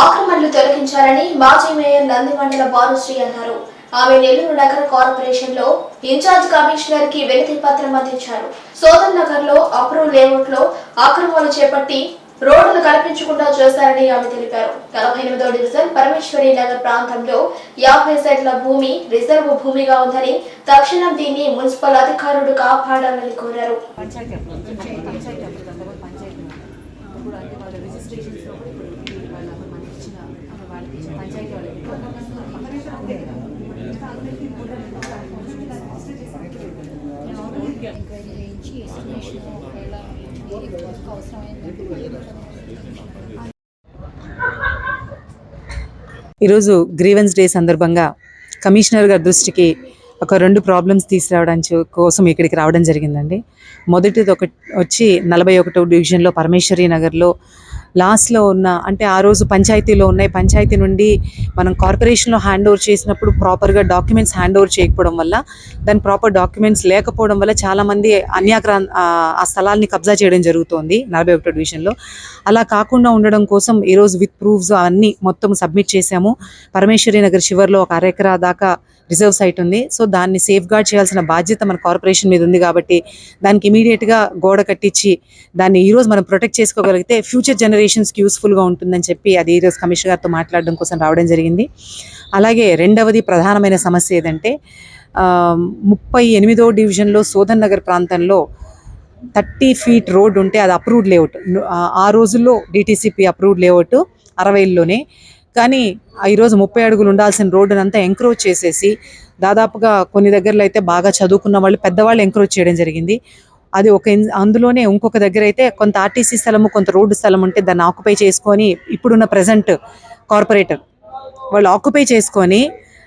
ఆక్రమణలు తొలగించాలని మాజీ మేయర్ నంది మండల అన్నారు. ఆమె నెల్లూరు నగర కార్పొరేషన్లో ఇన్ఛార్జ్ కమిషనర్కి వినతి పత్రం అందించారు. సోదర్ నగర్లో అప్రూవ్ లేఅవుట్లో ఆక్రమణలు చేపట్టి రోడ్డును కల్పించకుండా చేశారని ఆమె తెలిపారు. నలభై ఎనిమిదో డివిజన్ పరమేశ్వరి నగర్ ప్రాంతంలో యాభై సెట్ల భూమి రిజర్వ్ భూమిగా ఉందని తక్షణం దీన్ని మున్సిపల్ అధికారులు కాపాడాలని కోరారు. ఇప్పుడు అంటే వాళ్ళ రిజిస్ట్రేషన్స్లో కూడా ఇప్పుడు ఈ వాళ్ళ మనకి ఇచ్చిన వాళ్ళకి ఇచ్చిన పంచాయతీ వాళ్ళకి ఎంక్వైరీ చేయించి ఎస్టిమేషన్ ఒకవేళ ఏ వర్క్ అవసరమైందంటే ఈరోజు గ్రీవెన్స్ డే సందర్భంగా కమిషనర్ గారి దృష్టికి ఒక రెండు ప్రాబ్లమ్స్ తీసుకురావడానికి కోసం ఇక్కడికి రావడం జరిగిందండి. మొదటిది ఒక వచ్చి నలభై ఒకటో డివిజన్లో పరమేశ్వరి నగర్లో లాస్ట్లో ఉన్న అంటే ఆ రోజు పంచాయతీలో ఉన్నాయి పంచాయతీ నుండి మనం కార్పొరేషన్లో హ్యాండ్ ఓవర్ చేసినప్పుడు ప్రాపర్గా డాక్యుమెంట్స్ హ్యాండ్ ఓవర్ చేయకపోవడం వల్ల దాని ప్రాపర్ డాక్యుమెంట్స్ లేకపోవడం వల్ల చాలామంది అన్యాక్రా ఆ స్థలాల్ని కబ్జా చేయడం జరుగుతోంది నలభై ఒకటో డివిజన్లో. అలా కాకుండా ఉండడం కోసం ఈరోజు విత్ ప్రూఫ్స్ అన్నీ మొత్తం సబ్మిట్ చేశాము. పరమేశ్వరి నగర్ చివరిలో ఒక అరెకరా దాకా రిజర్వ్ సైట్ ఉంది. సో దాన్ని సేఫ్ గార్డ్ చేయాల్సిన బాధ్యత మన కార్పొరేషన్ మీద ఉంది కాబట్టి దానికి ఇమీడియట్గా గోడ కట్టించి దాన్ని ఈరోజు మనం ప్రొటెక్ట్ చేసుకోగలిగితే ఫ్యూచర్ జనరేషన్స్కి యూస్ఫుల్గా ఉంటుందని చెప్పి అది ఈరోజు కమిషనర్ గారితో మాట్లాడడం కోసం రావడం జరిగింది. అలాగే రెండవది ప్రధానమైన సమస్య ఏదంటే ముప్పై ఎనిమిదో డివిజన్లో సోదన్ నగర్ ప్రాంతంలో థర్టీ ఫీట్ రోడ్ ఉంటే అది అప్రూవ్డ్ లేఅవుట్ ఆ రోజుల్లో డిటీసీపీ అప్రూవ్డ్ లేఅవుట్ అరవైలోనే. కానీ ఈరోజు ముప్పై అడుగులు ఉండాల్సిన రోడ్డును అంతా ఎంక్రోచ్ చేసేసి దాదాపుగా కొన్ని దగ్గరలో అయితే బాగా చదువుకున్న వాళ్ళు పెద్దవాళ్ళు ఎంక్రోచ్ చేయడం జరిగింది. అది ఒక ఇన్- అందులోనే ఇంకొక దగ్గర అయితే కొంత ఆర్టీసీ స్థలము కొంత రోడ్డు స్థలం ఉంటే దాన్ని ఆక్యుపై చేసుకొని ఇప్పుడున్న ప్రజెంట్ కార్పొరేటర్ వాళ్ళు ఆక్యుపై చేసుకొని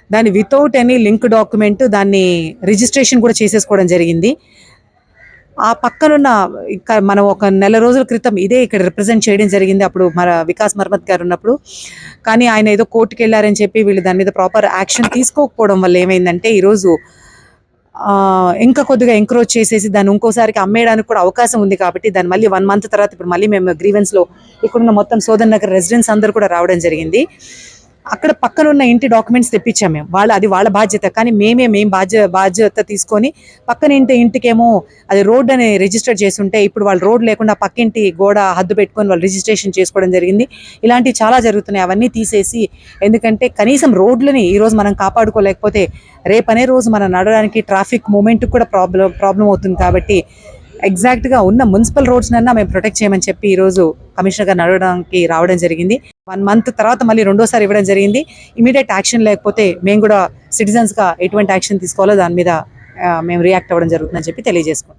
దాన్ని వితౌట్ ఎనీ లింక్ డాక్యుమెంట్ దాన్ని రిజిస్ట్రేషన్ కూడా చేసేసుకోవడం జరిగింది. ఆ పక్కనున్న మనం ఒక నెల రోజుల క్రితం ఇదే ఇక్కడ రిప్రజెంట్ చేయడం జరిగింది అప్పుడు మన వికాస్ మర్మత్ గారు ఉన్నప్పుడు. కానీ ఆయన ఏదో కోర్టుకి వెళ్ళారని చెప్పి వీళ్ళు దాని మీద ప్రాపర్ యాక్షన్ తీసుకోకపోవడం వల్ల ఏమైందంటే ఈరోజు ఇంకా కొద్దిగా ఎంక్రోచ్ చేసేసి దాన్ని ఇంకోసారికి అమ్మేయడానికి కూడా అవకాశం ఉంది కాబట్టి దాన్ని మళ్ళీ వన్ మంత్ తర్వాత ఇప్పుడు మళ్ళీ మేము గ్రీవెన్స్లో ఇక్కడున్న మొత్తం సోదన్ నగర్ రెసిడెంట్స్ అందరూ కూడా రావడం జరిగింది. అక్కడ పక్కన ఉన్న ఇంటి డాక్యుమెంట్స్ తెప్పించాం మేము. వాళ్ళ అది వాళ్ళ బాధ్యత. కానీ మేమే మేము బాధ్య బాధ్యత తీసుకొని పక్కన ఇంటి ఇంటికేమో అది రోడ్ అని రిజిస్టర్ చేసుంటే ఇప్పుడు వాళ్ళు రోడ్ లేకుండా పక్కింటి గోడ హద్దు పెట్టుకొని వాళ్ళు రిజిస్ట్రేషన్ చేసుకోవడం జరిగింది. ఇలాంటివి చాలా జరుగుతున్నాయి. అవన్నీ తీసేసి ఎందుకంటే కనీసం రోడ్లని ఈరోజు మనం కాపాడుకోలేకపోతే రేపనే రోజు మనం నడవడానికి ట్రాఫిక్ మూమెంట్కి కూడా ప్రాబ్లం ప్రాబ్లం అవుతుంది కాబట్టి ఎగ్జాక్ట్గా ఉన్న మున్సిపల్ రోడ్స్ నన్నా మేము ప్రొటెక్ట్ చేయమని చెప్పి ఈరోజు కమిషనర్ గారు నడవడానికి రావడం జరిగింది. వన్ మంత్ తర్వాత మళ్ళీ రెండోసారి ఇవ్వడం జరిగింది. ఇమీడియట్ యాక్షన్ లేకపోతే మేము కూడా సిటిజన్స్గా ఎటువంటి యాక్షన్ తీసుకోవాలో దాని మీద మేము రియాక్ట్ అవ్వడం జరుగుతుందని చెప్పి తెలియజేసుకున్నాం